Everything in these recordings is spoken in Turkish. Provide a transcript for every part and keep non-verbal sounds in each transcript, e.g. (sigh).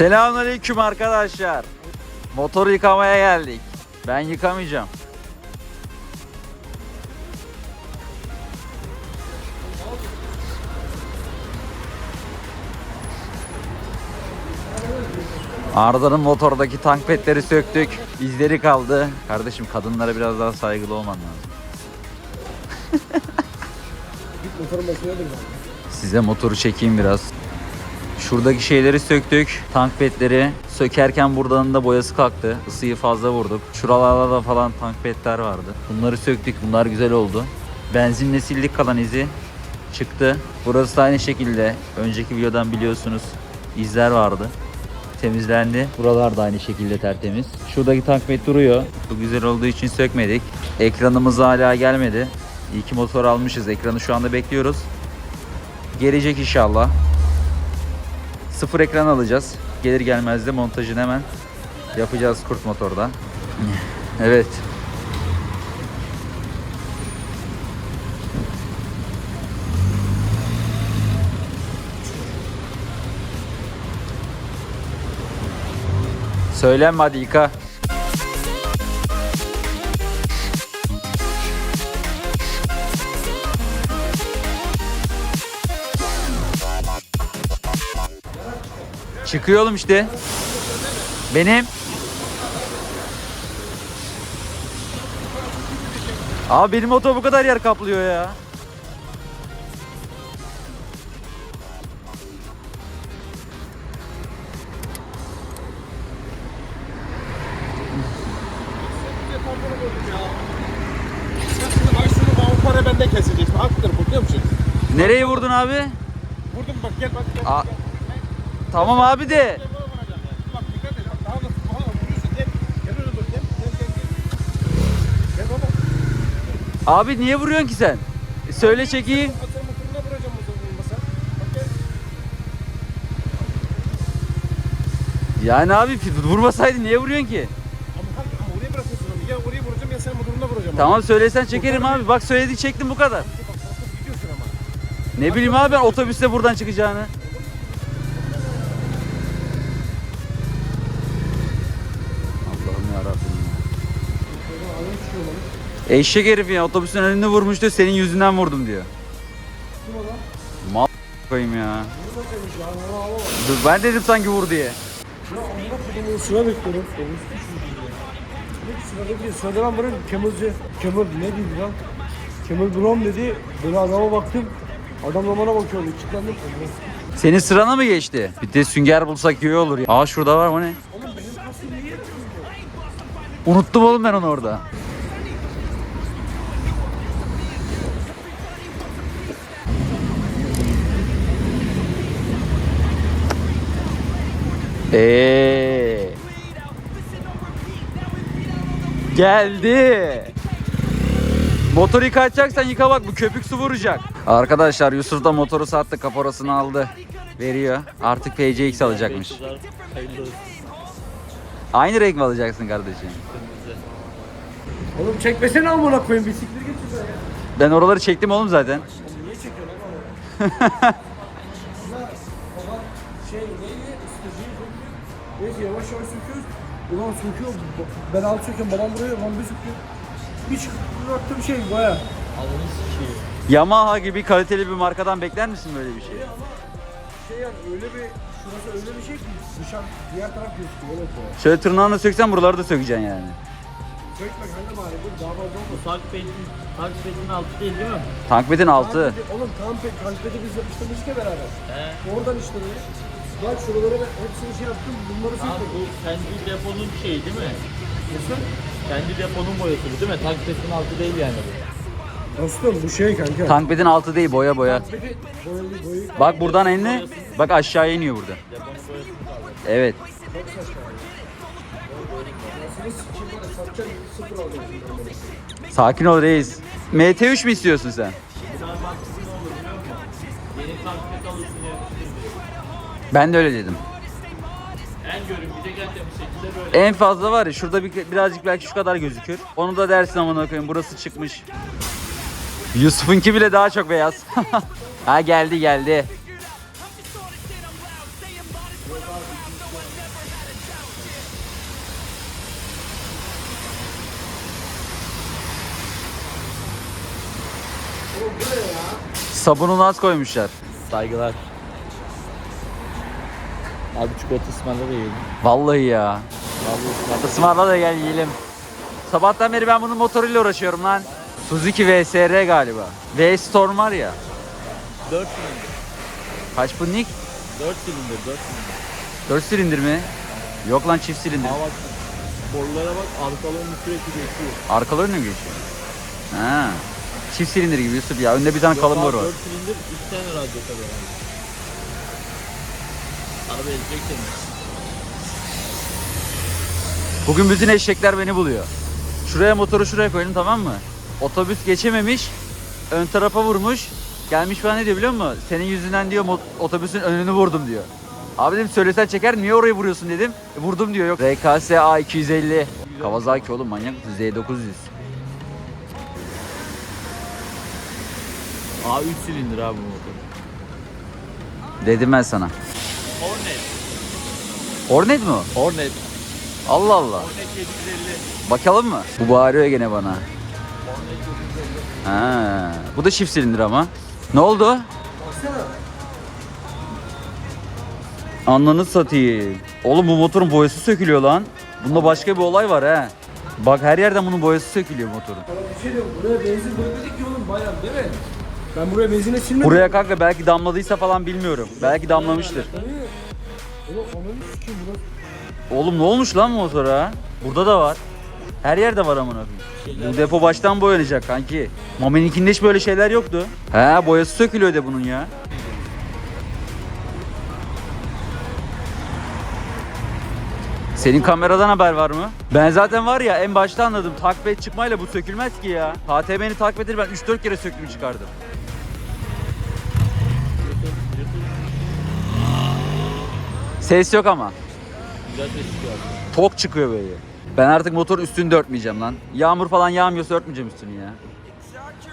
Selamünaleyküm arkadaşlar. Motoru yıkamaya geldik. Ben yıkamayacağım. Arda'nın motordaki tank petleri söktük. İzleri kaldı. Kardeşim kadınlara biraz daha saygılı olman lazım. Size motoru çekeyim biraz. Şuradaki şeyleri söktük. Tank petleri. Sökerken buradan da boyası kalktı. Isıyı fazla vurduk. Şuralarda da falan tank petler vardı. Bunları söktük. Bunlar güzel oldu. Benzinle sildik kalan izi. Çıktı. Burası da aynı şekilde. Önceki videodan biliyorsunuz izler vardı. Temizlendi. Buralar da aynı şekilde tertemiz. Şuradaki tank pet duruyor. Bu güzel olduğu için sökmedik. Ekranımız hala gelmedi. İyi ki motor almışız. Ekranı şu anda bekliyoruz. Gelecek inşallah. Sıfır ekran alacağız. Gelir gelmez de montajını hemen yapacağız kurt motorda. Evet. Söylenme hadi yıka. Çıkıyor oğlum işte. Benim. Abi benim motor bu kadar yer kaplıyor ya. Nereye vurdun abi? Vurdum bak gel bak. Gel, A- gel. Tamam abi de. Abi niye vuruyorsun ki sen? E, Söyle çekeyim. Yani abi vurmasaydın niye vuruyorsun ki? Ya oraya vuracağım ya sen motoruna vuracağım. Tamam söylesen çekerim abi. Bak söyledik çektim bu kadar. Ne bileyim abi ben otobüste buradan çıkacağını. Eşek herif ya otobüsün önünde vurmuş diyor senin yüzünden vurdum diyor. Mal koyayım ya. Dur ben dedim sanki vur diye. Ya Allah bunu sıra bekliyorum. Sırada bir sırada ben buraya Kemalci, Kemal ne dedi lan? Kemal Brom dedi. Ben adama baktım. Adam da bana bakıyordu. Kilitlendim. Senin sırana mı geçti? Bir de sünger bulsak iyi olur ya. Aa şurada var o ne? Oğlum benim kastım niye? Unuttum oğlum ben onu orada. Eee. Geldi. Motoru yıkatacaksan yıka bak bu köpük su vuracak. Arkadaşlar Yusuf da motoru sattı kaporasını aldı. Veriyor. Artık PCX alacakmış. Aynı renk mi alacaksın kardeşim? Oğlum çekmesene amına koyayım. Bisiklet ya. Ben oraları çektim oğlum zaten. Niye çekiyorsun (laughs) Neyse yavaş yavaş söküyoruz. Ulan söküyor. Ben alt söküyorum. Babam buraya. Babam bir söküyor. Bir çıkarttım şey baya. Yamaha gibi kaliteli bir markadan bekler misin böyle bir şey? Şey yani öyle bir şurası öyle bir şey ki dışarı diğer taraf gözüküyor. Evet ya. Şöyle tırnağını söksen buraları da sökeceksin yani. Sökme kanka bari dur daha fazla olmasın. Takip takip ettiğin altı değil değil mi? Tankbet'in altı. Oğlum tampet, tampeti biz yapıştırmıştık ya beraber. He. Oradan işte böyle. Bak şuralara ben hepsini şey yaptım. Bunları Abi söktüm. bu kendi deponun şeyi değil mi? Nasıl? Kendi deponun boyası bu değil mi? Takip ettiğin altı değil yani bu. Dostum bu şey kanka. Tankbet'in altı değil boya boya. Boyalı boyayı Bak buradan enle. Bak aşağı iniyor burada. Deponun. Evet. Nasıl sikeyim var ya, satacağım sıfır alacağım. Sakin ol reis. MT3 mi istiyorsun sen? Ben de öyle dedim. En görüntüde böyle. En fazla var ya şurada bir, birazcık belki şu kadar gözükür. Onu da dersin amına koyayım burası çıkmış. Yusuf'unki bile daha çok beyaz. (laughs) ha geldi geldi. Sabununu az koymuşlar. Saygılar. Abi çikolata ısmarla da yiyelim. Vallahi ya. Vallahi ısmarla. Da gel yiyelim. Sabahtan beri ben bunun motoruyla uğraşıyorum lan. Suzuki VSR galiba. V-Storm var ya. 4 silindir. Kaç punnik? 4 silindir, 4 silindir. 4 silindir mi? Yok lan çift silindir. Aa bak borulara bak arkalarını sürekli geçiyor. Arkalı önüne mi geçiyor? Ha. Çift silindir gibi Yusuf ya. Önde bir tane kalın boru var. 4 silindir 2 tane radyo tabii. Araba ezecek seni. Bugün bütün eşekler beni buluyor. Şuraya motoru şuraya koydum tamam mı? Otobüs geçememiş. Ön tarafa vurmuş. Gelmiş bana ne diyor biliyor musun? Senin yüzünden diyor mot- otobüsün önünü vurdum diyor. Abi dedim söylesen çeker niye orayı vuruyorsun dedim. E, vurdum diyor yok. RKS A250. Kawasaki oğlum manyak mısın? Z900. Aa 3 silindir abi bu motor. Dedim ben sana. Hornet. Hornet mi o? Hornet. Allah Allah. Hornet 750. Bakalım mı? Bu bağırıyor gene bana. Hornet 750. Ha. Bu da çift silindir ama. Ne oldu? Baksana. Anlanı satayım. Oğlum bu motorun boyası sökülüyor lan. Bunda başka bir olay var he. Bak her yerden bunun boyası sökülüyor motorun. Sana bir şey diyeyim. Buraya benzin dökmedik ki oğlum bayağı değil mi? Ben buraya benzine silmedim. Buraya kanka belki damladıysa falan bilmiyorum. Belki damlamıştır. Tabii. Oğlum burası. Ne olmuş lan motora? Burada da var. Her yerde var amına koyayım. Bu depo baştan boyanacak kanki. Mami'ninkinde hiç böyle şeyler yoktu. He boyası sökülüyor de bunun ya. Senin kameradan haber var mı? Ben zaten var ya en başta anladım. Takip et çıkmayla bu sökülmez ki ya. HTM'ni takip edip ben 3-4 kere söktüm çıkardım. Ses yok ama. Güzel ses çıkıyor. Tok çıkıyor böyle. Ben artık motorun üstünü de örtmeyeceğim lan. Yağmur falan yağmıyorsa örtmeyeceğim üstünü ya.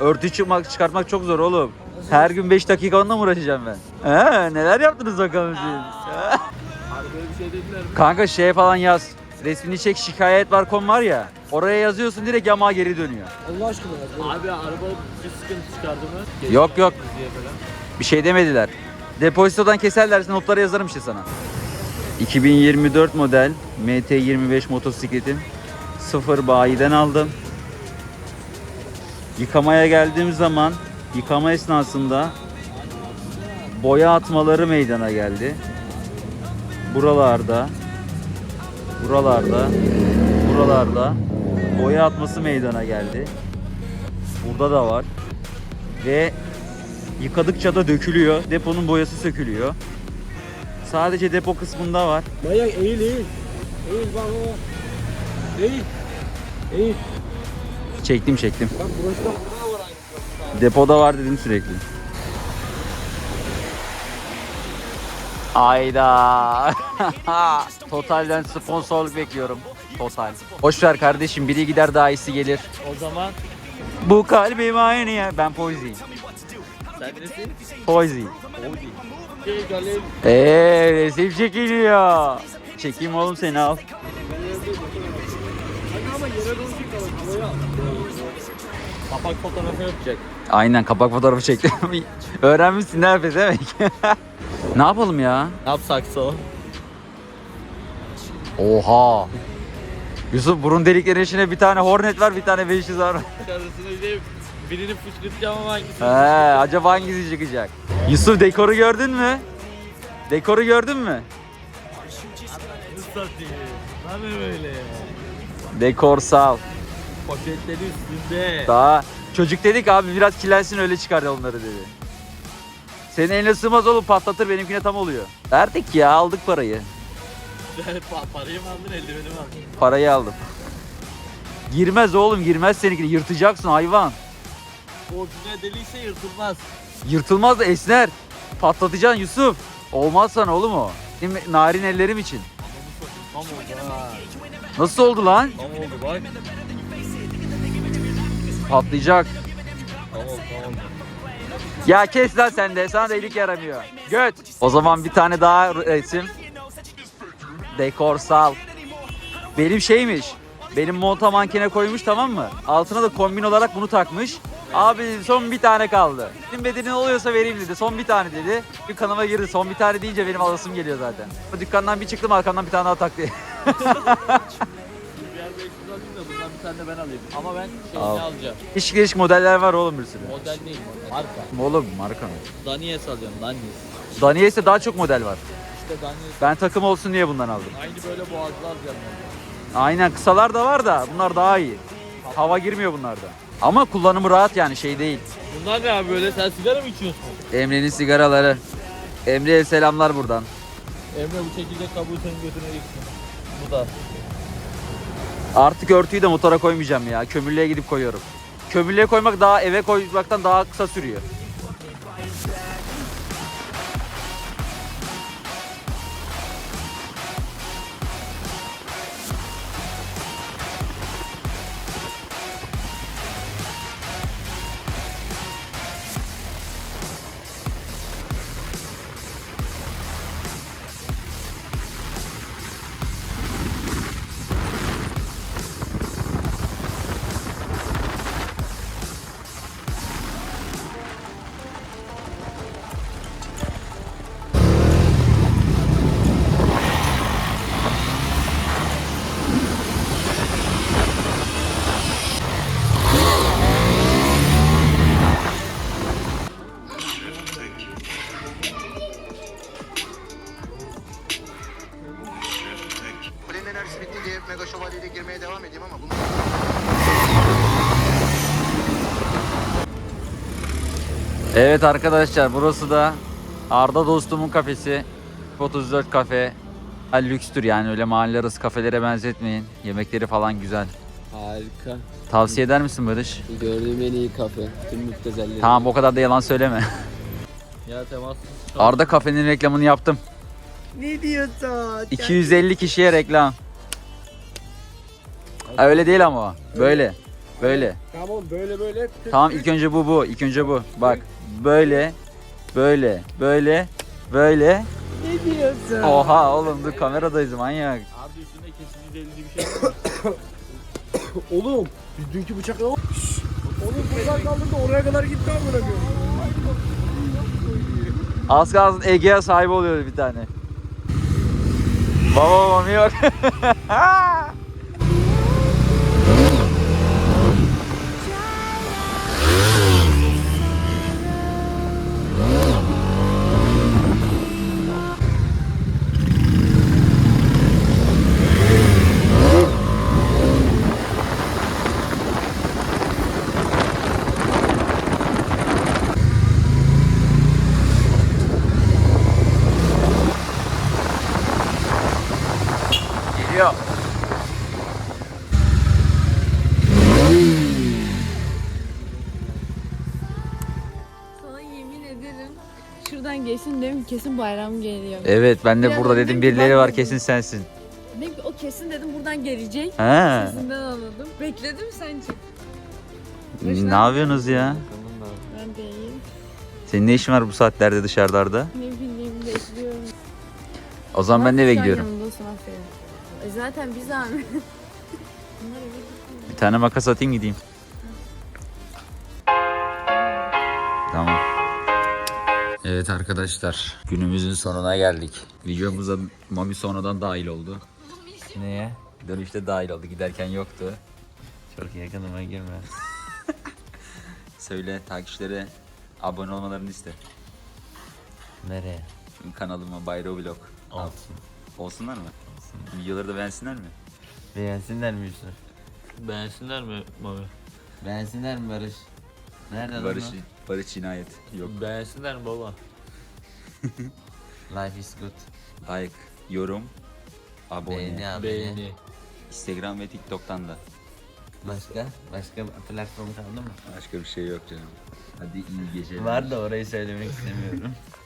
Örtü çıkmak, çıkartmak çok zor oğlum. Her gün 5 dakika onunla mı uğraşacağım ben? He, neler yaptınız bakalım siz? He? Abi böyle bir şey dediler mi? Kanka şey falan yaz. Resmini çek şikayet var kom var ya. Oraya yazıyorsun direkt yamağa geri dönüyor. Allah aşkına ya. Abi araba bir sıkıntı çıkardı mı? Yok, yok. Falan. Bir şey demediler. Depozitodan keserlerse notlara yazarım işte sana. 2024 model MT25 motosikletim. Sıfır bayiden aldım. Yıkamaya geldiğim zaman yıkama esnasında boya atmaları meydana geldi. Buralarda buralarda buralarda boya atması meydana geldi. Burada da var. Ve Yıkadıkça da dökülüyor. Deponun boyası sökülüyor. Sadece depo kısmında var. Manyak eğil eğil. Eğil bak bak. Eğil. Eğil. Çektim çektim. Bak burası da burada da var aynı. Depoda var dedim sürekli. Ayda. (laughs) Total'den sponsorluk bekliyorum. Total. Boş ver kardeşim biri gider daha iyisi gelir. O zaman Bu kalbim aynı ya. Ben Poisy'yim. sen nesin? Poisy. Audi. Eee resim çekiliyor. Çekeyim oğlum seni al. Kapak fotoğrafı yapacak. Aynen kapak fotoğrafı çektim. (laughs) Öğrenmişsin yapıyorsun demek. (laughs) ne yapalım ya? Ne yapsaksa o. Oha. Yusuf burun deliklerinin içine bir tane Hornet var bir tane 500 var. Birini fışkırtacağım ama hangisi? He, acaba hangisi çıkacak? Yusuf dekoru gördün mü? Dekoru gördün mü? Satayım? Lan böyle. Dekorsal. Poşetleri üstünde. Daha çocuk dedik abi biraz kirlensin öyle çıkar onları dedi. Senin eline sığmaz oğlum patlatır benimkine tam oluyor. Verdik ya aldık parayı. Pa- Parayı mı aldın eldiveni mi aldın? Parayı aldım. Girmez oğlum girmez seninkini yırtacaksın hayvan. Orijinal deliyse yırtılmaz. Yırtılmaz da esner. Patlatacaksın Yusuf. Olmaz sana oğlum o. Benim narin ellerim için. Tam oldu ha. Nasıl oldu lan? Tam oldu bak. Patlayacak. Tam oldu tam oldu. Ya kes lan sen de. Sana da iyilik yaramıyor. Göt. O zaman bir tane daha resim. Dekorsal. Benim şeymiş. Benim monta mankene koymuş tamam mı? Altına da kombin olarak bunu takmış. Abi son bir tane kaldı. Senin bedelin oluyorsa vereyim dedi. Son bir tane dedi. Bir kanıma girdi. Son bir tane deyince benim alasım geliyor zaten. Dükkandan bir çıktım arkamdan bir tane daha tak diye. Diğer 500 alayım (laughs) da bundan bir tane de ben alayım. Ama ben şeyini Al. alacağım. İş geliş modeller var oğlum bir sürü. Model değil model. Marka. Oğlum marka mı? Daniels alacağım Daniels. Daniels'te daha çok model var. İşte Daniels. Ben takım olsun diye bundan aldım. Aynı böyle boğazlı alacağım ben. Aynen kısalar da var da bunlar daha iyi. Hava girmiyor bunlarda. Ama kullanımı rahat yani şey değil. Bunlar ne abi böyle? Sen sigara mı içiyorsun? Emre'nin sigaraları. Emre'ye selamlar buradan. Emre bu çekirdek kabuğu senin götüne gitsin. Bu da. Artık örtüyü de motora koymayacağım ya. Kömürlüğe gidip koyuyorum. Kömürlüğe koymak daha eve koymaktan daha kısa sürüyor. Evet arkadaşlar burası da Arda dostumun kafesi. 34 kafe. Ha, lükstür yani öyle mahalle arası kafelere benzetmeyin. Yemekleri falan güzel. Harika. Tavsiye eder misin Barış? Gördüğüm en iyi kafe. Tüm müptezelleri. Tamam o kadar da yalan söyleme. Ya temassız. Arda kafenin reklamını yaptım. Ne diyorsun? 250 kişiye reklam. Ha, Öyle değil ama o. Böyle. Böyle. Tamam oğlum böyle böyle. Tamam ilk önce bu bu. İlk önce bu. Bak. Böyle. Böyle. Böyle. Böyle. Ne diyorsun? Oha oğlum dur kameradayız manyak. Abi üstünde kesici delici bir şey var. (coughs) Oğlum biz dünkü bıçak yok. Oğlum buradan kaldırdı oraya kadar gitti amına koyayım. Az kalsın Ege'ye sahibi oluyor bir tane. Baba baba bir (laughs) geçsin dedim kesin bayram geliyor. Evet ben de Ya burada dedim dedim ki birileri ben var dedim. kesin sensin. Ne o kesin dedim buradan gelecek. He. Sesinden anladım. Bekledim sen çık. Ne yapıyorsunuz ya? Ben de iyi. Senin ne işin var bu saatlerde dışarılarda? Ne bileyim bekliyorum. O zaman ben de eve gidiyorum. Yanımdasın aferin. E zaten bir zahmet. (laughs) Bunlar eve gitmiyor. Bir tane makas atayım gideyim. Evet arkadaşlar günümüzün sonuna geldik. Videomuza Mami sonradan dahil oldu. Neye? Dönüşte dahil oldu giderken yoktu. Çok yakınıma girme. (laughs) Söyle takipçilere abone olmalarını iste. Nereye? Kanalıma Bayro Vlog. Olsun. Olsunlar mı? Videoları da beğensinler mi? Beğensinler mi Yusuf? Beğensinler mi Mami? Beğensinler mi Barış? Nerede Barış, lan Barış cinayet. Yok. Beğensinler mi baba? (laughs) Life is good. Like, yorum, abone. Beğeni abi. Beğeni. Instagram ve TikTok'tan da. Başka? Başka platform kaldı mı? Başka bir şey yok canım. Hadi iyi geceler. Var da orayı söylemek istemiyorum. (laughs)